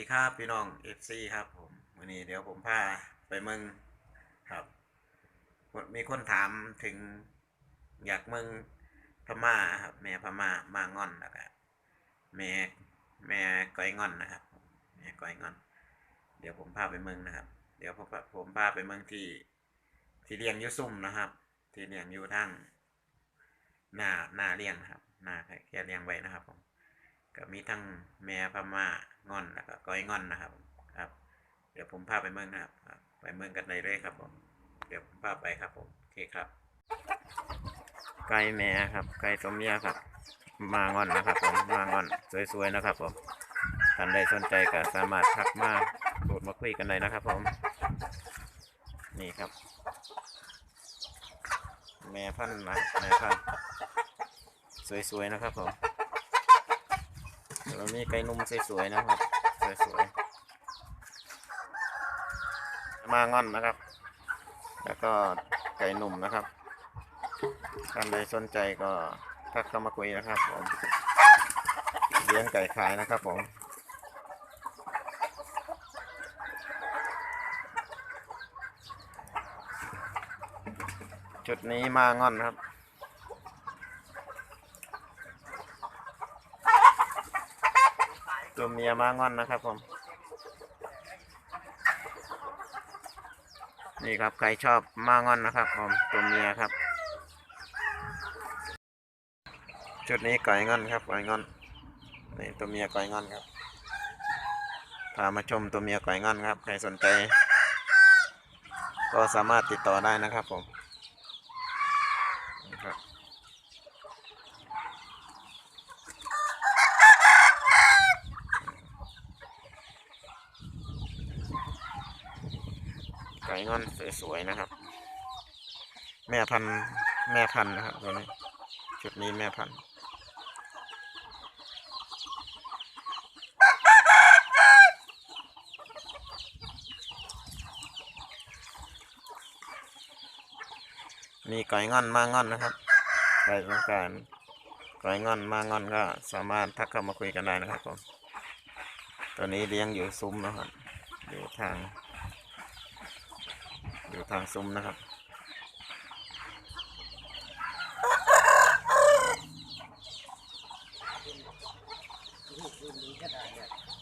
ดีครับพี่น้อง FC ครับผมวันนี้เดี๋ยวผมพาไปเมืองครับ มีคนถามถึงอยากเมืองพม่าครับ แม่พม่ามางอนนะครับแม่แม่ก้อยงอนนะครับแม่ก้อยงอน เดี๋ยวผมพาไปเมืองนะครับ เดี๋ยวผมพาผมพาไปเมืองที่ ที่เลี้ยงยุซุ่มนะครับ ที่เลี้ยงอยู่ทั้งหน้าหน้าเลี้ยงครับหน้าแค่เลี้ยงไว้นะครับผม ก็มีทั้งแม่พม่างอนแล้วก็ก้อยงอนนะครับครับ เดี๋ยวผมพาไปเมืองนะครับ ไปเมืองกันเลยเลยครับผมเดี๋ยวผมพาไปครับผมโอเคครับ ไก่แม่ครับ ไก่สมเมียครับ มางอนนะครับผมมางอนสวยๆนะครับผมท่านใดสนใจก็สามารถทักมาโหลดมาคุยกันได้นะครับ ผม นี่ครับ แม่พันธุ์นะแม่พันธุ์สวยๆนะครับผม เรามีไก่นุ่มสวยๆนะครับ สวยๆมางอนนะครับ แล้วก็ไก่หนุ่มนะครับท่านใดสนใจก็ทักเข้ามาคุยนะครับผมเลี้ยงไก่ขายนะครับผมจุดนี้มางอนครับ ตัวเมียมางอนนะครับผม นี่ครับใครชอบมางอนนะครับผมตัวเมียครับ ชุดนี้ก่อยงอนครับก่อยงอนนี่ตัวเมียก่อยงอนครับพามาชมตัวเมียก่อยงอนครับ ใครสนใจ ก็สามารถติดต่อได้นะครับผมนี่ครับ ไก่งอนสวยๆนะครับ แม่พันธุ์แม่พันธุ์นะครับตัวนี้ชุดนี้แม่พันธุ์นี่ไก่งอนมางอนนะครับใครต้องการไก่งอนมางอนก็สามารถทักเข้ามาคุยกันได้นะครับผมตัวนี้เลี้ยงอยู่ซุ้มนะครับอยู่ทาง อยู่ทางซุ้มนะครับ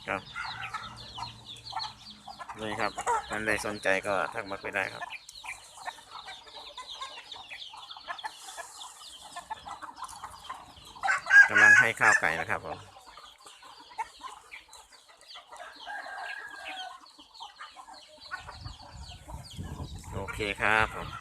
ครับ นี่ครับท่านใดสนใจก็ทักมาคุยได้ครับกำลังให้ข้าวไก่นะครับผม เคครับผม